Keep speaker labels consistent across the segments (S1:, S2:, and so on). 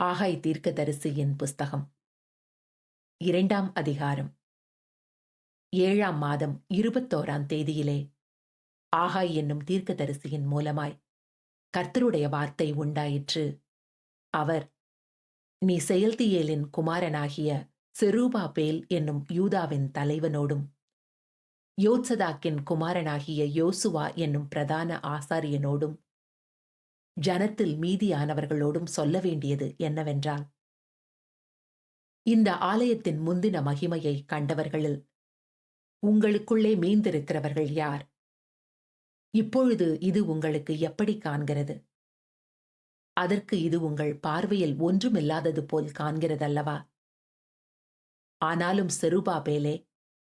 S1: ஆகாய் தீர்க்கதரிசியின் புஸ்தகம். இரண்டாம் அதிகாரம். ஏழாம் மாதம் இருபத்தோராம் தேதியிலே ஆகாய் என்னும் தீர்க்கதரிசியின் மூலமாய் கர்த்தருடைய வார்த்தை உண்டாயிற்று. அவர் நீ செயல்தியேலின் குமாரனாகிய செரூபாபேல் என்னும் யூதாவின் தலைவனோடும் யோத்சதாக்கின் குமாரனாகிய யோசுவா என்னும் பிரதான ஆசாரியனோடும் ஜனத்தில் மீதியானவர்களோடும் சொல்ல வேண்டியது என்னவென்றால் இந்த ஆலயத்தின் முந்தின மகிமையை கண்டவர்களில் உங்களுக்குள்ளே மீந்திருக்கிறவர்கள் யார்? இப்பொழுது இது உங்களுக்கு எப்படி காண்கிறது? அதற்கு இது உங்கள் பார்வையில் ஒன்றுமில்லாதது போல் காண்கிறதல்லவா? ஆனாலும் செருபாபேலே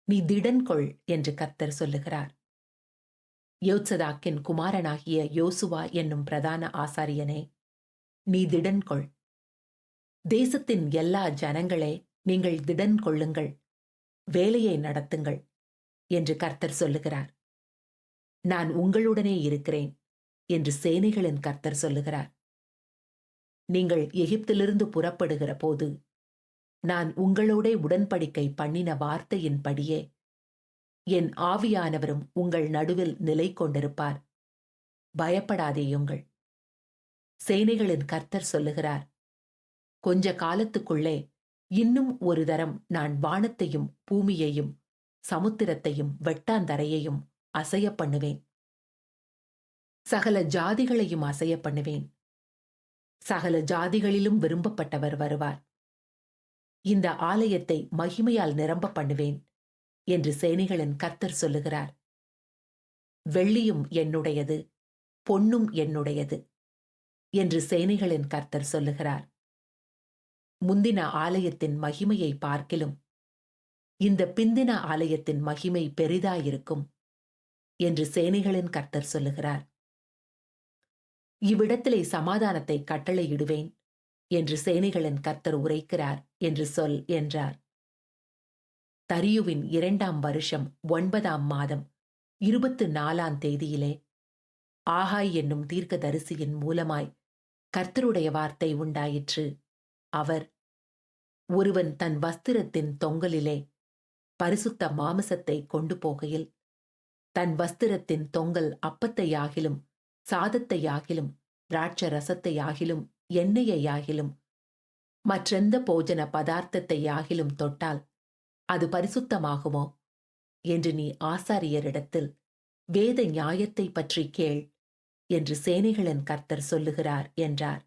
S1: நீ திடன்கொள் என்று கர்த்தர் சொல்லுகிறார். யோத்சதாக்கின் குமாரனாகிய யோசுவா என்னும் பிரதான ஆசாரியனே நீ திடன் கொள். தேசத்தின் எல்லா ஜனங்களே நீங்கள் திடன் கொள்ளுங்கள். வேலையை நடத்துங்கள் என்று கர்த்தர் சொல்லுகிறார். நான் உங்களுடனே இருக்கிறேன் என்று சேனைகளின் கர்த்தர் சொல்லுகிறார். நீங்கள் எகிப்திலிருந்து புறப்படுகிற போது நான் உங்களோடே உடன்படிக்கை பண்ணின வார்த்தையின்படியே என் ஆவியானவரும் உங்கள் நடுவில் நிலை கொண்டிருப்பார். பயப்படாதேயுங்கள் சேனைகளின் கர்த்தர் சொல்லுகிறார் கொஞ்ச காலத்துக்குள்ளே இன்னும் ஒரு தரம் நான் வானத்தையும் பூமியையும் சமுத்திரத்தையும் வெட்டாந்தரையையும் அசைய பண்ணுவேன் சகல ஜாதிகளையும் அசைய பண்ணுவேன் சகல ஜாதிகளிலும் விரும்பப்பட்டவர் வருவார். இந்த ஆலயத்தை மகிமையால் நிரம்ப பண்ணுவேன் என்று சேனைகளின் கர்த்தர் சொல்லுகிறார். வெள்ளியும் என்னுடையது பொன்னும் என்னுடையது என்று சேனைகளின் கர்த்தர் சொல்லுகிறார். முந்தின ஆலயத்தின் மகிமையை பார்க்கிலும் இந்த பிந்தின ஆலயத்தின் மகிமை பெரிதாயிருக்கும் என்று சேனைகளின் கர்த்தர் சொல்லுகிறார். இவ்விடத்திலே சமாதானத்தை கட்டளையிடுவேன் என்று சேனைகளின் கர்த்தர் உரைக்கிறார் என்று சொல் என்றார். தரியுவின் இரண்டாம் வருஷம் ஒன்பதாம் மாதம் இருபத்து நாலாம் தேதியிலே. ஆகாய் என்னும் தீர்க்கதரிசியின் மூலமாய் கர்த்தருடைய வார்த்தை உண்டாயிற்று. அவர் ஒருவன் தன் வஸ்திரத்தின் தொங்கலிலே பரிசுத்த மாமிசத்தை கொண்டு போகையில் தன் வஸ்திரத்தின் தொங்கல் அப்பத்தையாகிலும் சாதத்தையாகிலும் திராட்ச ரசத்தையாகிலும் எண்ணெயையாகிலும் மற்றெந்த போஜன பதார்த்தத்தையாகிலும் தொட்டால் அது பரிசுத்தமாகுமோ? என்று நீ ஆசாரியரிடத்தில் வேத நியாயத்தை பற்றி கேள் என்று சேனைகளின் கர்த்தர் சொல்லுகிறார் என்றார்.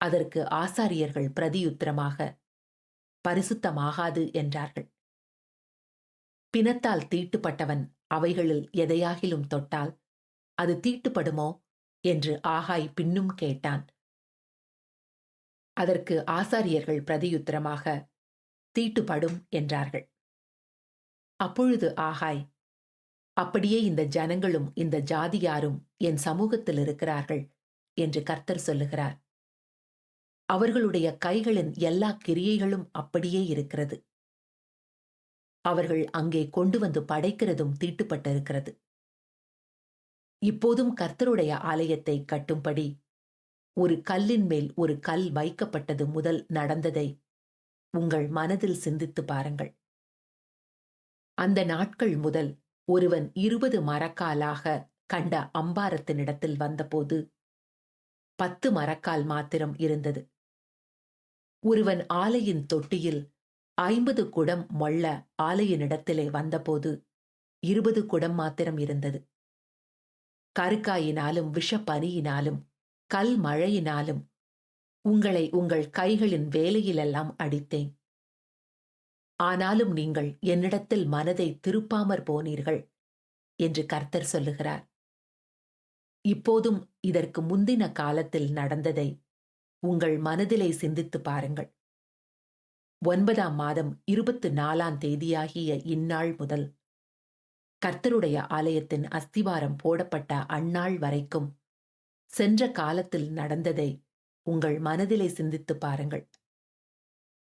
S1: அதற்கு ஆசாரியர்கள் பிரதியுத்தரமாக பரிசுத்தமாகாது என்றார்கள். பிணத்தால் தீட்டுப்பட்டவன் அவைகளில் எதையாகிலும் தொட்டால் அது தீட்டுப்படுமோ? என்று ஆகாய் பின்னும் கேட்டான். அதற்கு ஆசாரியர்கள் பிரதியுத்தரமாக தீட்டுப்படும் என்றார்கள். அப்பொழுது ஆகாய் அப்படியே இந்த ஜனங்களும் இந்த ஜாதியாரும் என் சமூகத்தில் இருக்கிறார்கள் என்று கர்த்தர் சொல்லுகிறார். அவர்களுடைய கைகளின் எல்லா கிரியைகளும் அப்படியே இருக்கிறது. அவர்கள் அங்கே கொண்டு வந்து படைக்கிறதும் தீட்டுப்பட்டிருக்கிறது. இப்போதும் கர்த்தருடைய ஆலயத்தை கட்டும்படி ஒரு கல்லின் மேல் ஒரு கல் வைக்கப்பட்டது முதல் நடந்ததை உங்கள் மனதில் சிந்தித்து பாருங்கள். அந்த நாட்கள் முதல் ஒருவன் இருபது மரக்காலாக கண்ட அம்பாரத்தினிடத்தில் வந்தபோது பத்து மரக்கால் மாத்திரம் இருந்தது. ஒருவன் ஆலையின் தொட்டியில் ஐம்பது குடம் மொள்ள ஆலையினிடத்திலே வந்தபோது இருபது குடம் மாத்திரம் இருந்தது. கருக்காயினாலும் விஷப்பனியினாலும் கல் மழையினாலும் உங்களை உங்கள் கைகளின் வேலையிலெல்லாம் அடித்தேன். ஆனாலும் நீங்கள் என்னிடத்தில் மனதை திருப்பாமற் போனீர்கள் என்று கர்த்தர் சொல்லுகிறார். இப்போதும் இதற்கு முந்தின காலத்தில் நடந்ததை உங்கள் மனதிலே சிந்தித்து பாருங்கள். ஒன்பதாம் மாதம் இருபத்து நாலாம் தேதியாகிய இந்நாள் முதல் கர்த்தருடைய ஆலயத்தின் அஸ்திவாரம் போடப்பட்ட அந்நாள் வரைக்கும் சென்ற காலத்தில் நடந்ததை உங்கள் மனதிலே சிந்தித்து பாருங்கள்.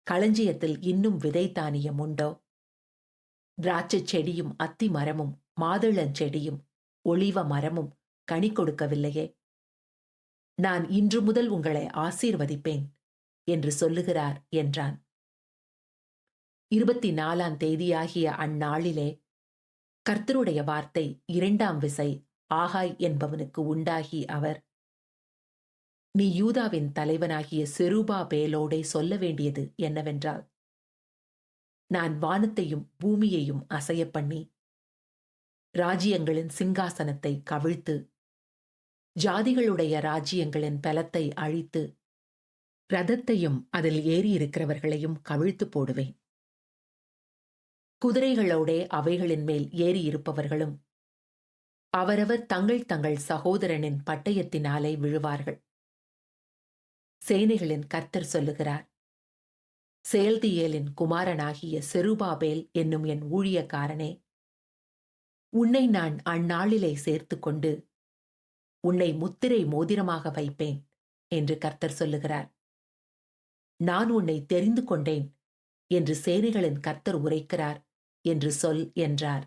S1: களஞ்சியத்தில் இன்னும் விதை தானியம் உண்டோ? திராட்சை செடியும் அத்தி மரமும் மாதுளஞ்செடியும் ஒளிவ மரமும் கனி கொடுக்கவில்லையே? நான் இன்று முதல் உங்களை ஆசீர்வதிப்பேன் என்று சொல்லுகிறார் என்றான். இருபத்தி நாலாம் தேதியாகிய அந்நாளிலே கர்த்தருடைய வார்த்தை இரண்டாம் விசை ஆகாய் என்பவனுக்கு உண்டாகி அவர் நீ யூதாவின் தலைவனாகிய செருபா பேலோடே சொல்ல வேண்டியது என்னவென்றால் நான் வானத்தையும் பூமியையும் அசைய பண்ணி ராஜ்யங்களின் சிங்காசனத்தை கவிழ்த்து ஜாதிகளுடைய ராஜ்யங்களின் பலத்தை அழித்து ரதத்தையும் அதில் ஏறியிருக்கிறவர்களையும் கவிழ்த்து போடுவேன். குதிரைகளோடே அவைகளின் மேல் ஏறியிருப்பவர்களும் அவரவர் தங்கள் தங்கள் சகோதரனின் பட்டயத்தினாலே விழுவார்கள். சேனைகளின் கர்த்தர் சொல்லுகிறார். செயல்தியேலின் குமாரனாகிய செருபாபேல் என்னும் என் ஊழியக்காரனே உன்னை நான் அந்நாளிலே சேர்த்து கொண்டு உன்னை முத்திரை மோதிரமாக வைப்பேன் என்று கர்த்தர் சொல்லுகிறார். நான் உன்னை தெரிந்து கொண்டேன் என்று சேனைகளின் கர்த்தர் உரைக்கிறார் என்று சொல் என்றார்.